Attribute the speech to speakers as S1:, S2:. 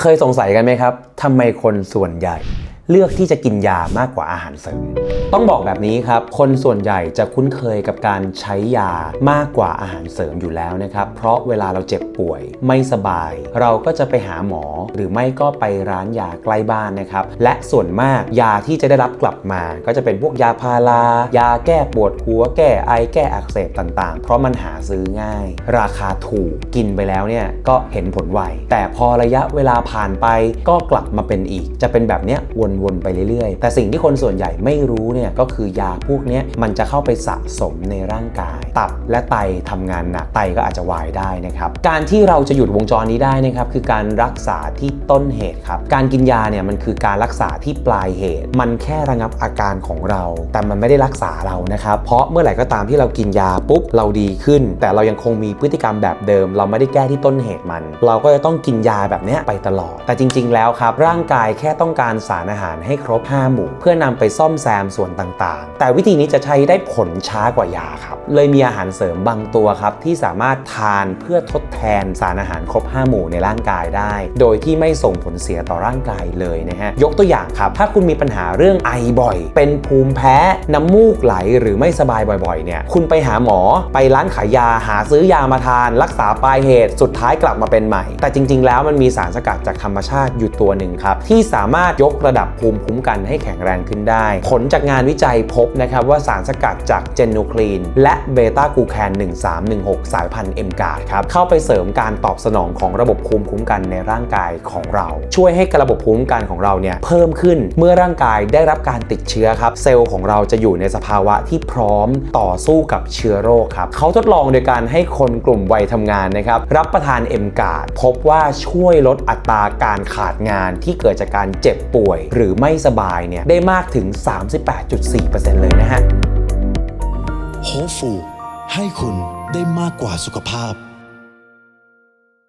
S1: เคยสงสัยกันไหมครับทำไมคนส่วนใหญ่ เลือกที่จะกินยามากกว่าอาหารเสริม ต้องบอกแบบนี้ครับ คนส่วนใหญ่จะคุ้นเคยกับการใช้ยามากกว่าอาหารเสริมอยู่แล้วนะครับ เพราะเวลาเราเจ็บป่วยไม่สบาย เราก็จะไปหาหมอหรือไม่ก็ไปร้านยาใกล้บ้านนะครับ และส่วนมากยาที่จะได้รับกลับมา ก็จะเป็นพวกยาพารา ยาแก้ปวดหัว แก้ไอ แก้อักเสบต่างๆ เพราะมันหาซื้อง่าย ราคาถูก กินไปแล้วเนี่ยก็เห็นผลไว แต่พอระยะเวลาผ่านไปก็กลับมาเป็นอีก จะเป็นแบบเนี้ยวนๆไปเรื่อยๆ แต่สิ่งที่คนส่วนใหญ่ไม่รู้เนี่ยก็คือยาพวกนี้มันจะเข้าไปสะสมในร่างกาย ตับและไตทำงานหนักไตก็อาจจะวายได้นะครับการที่เราจะหยุดวงจรนี้ได้นะครับคือการรักษาที่ต้นเหตุครับการกินยาเนี่ยมันคือการรักษาที่ปลายเหตุ มันแค่ระงับอาการของเรา แต่มันไม่ได้รักษาเรานะครับเพราะเมื่อไหร่ก็ตามที่เรากินยาปุ๊บเราดีขึ้น แต่เรายังคงมีพฤติกรรมแบบเดิม เราไม่ได้แก้ที่ต้นเหตุมัน เราก็จะต้องกินยาแบบนี้ไปตลอด แต่จริง ๆ แล้วครับ ร่างกายแค่ต้องการสารอาหารให้ครบ 5 หมู่ เพื่อนำไปซ่อมแซมส่วนต่างๆ แต่วิธีนี้จะใช้ได้ผลช้ากว่ายาครับเลยมีอาหารเสริมบางตัวครับที่สามารถทานเพื่อทดแทนสารอาหารครบ 5 หมู่ในร่างกายได้ โดยที่ไม่ส่งผลเสียต่อร่างกายเลยนะฮะยกตัวอย่างครับถ้าคุณมีปัญหาเรื่องไอบ่อย เป็นภูมิแพ้น้ำมูกไหลหรือไม่สบายบ่อยๆเนี่ยคุณไปหาหมอไปร้านขายยาหาซื้อยามาทาน รักษาปลายเหตุสุดท้ายกลับมาเป็นใหม่ แต่จริง ๆ แล้วมันมีสารสกัดจากธรรมชาติอยู่ตัวหนึ่งครับที่สามารถยกระดับภูมิคุ้มกันให้แข็งแรงขึ้นได้ ผลจากงานวิจัยพบนะครับว่าสารสกัดจากเจนูคลีนและเบต้ากูแคน1316 สายพันธุ์เอ็มกาดครับ เข้าไปเสริมการตอบสนองของระบบภูมิคุ้มกันในร่างกายของเรา ช่วยให้ระบบภูมิคุ้มกันของเราเนี่ยเพิ่มขึ้นเมื่อร่างกายได้รับการติดเชื้อครับ เซลล์ของเราจะอยู่ในสภาวะที่พร้อมต่อสู้กับเชื้อโรคครับเขาทดลองโดยการให้คนกลุ่มวัยทำงานนะครับรับประทานเอ็มกาดพบว่าช่วยลดอัตราการขาดงานที่เกิดจากการเจ็บป่วย หรือไม่สบายเนี่ยได้มากถึง 38.4%เลยนะฮะ
S2: โฮฟู ให้คุณได้มากกว่าสุขภาพ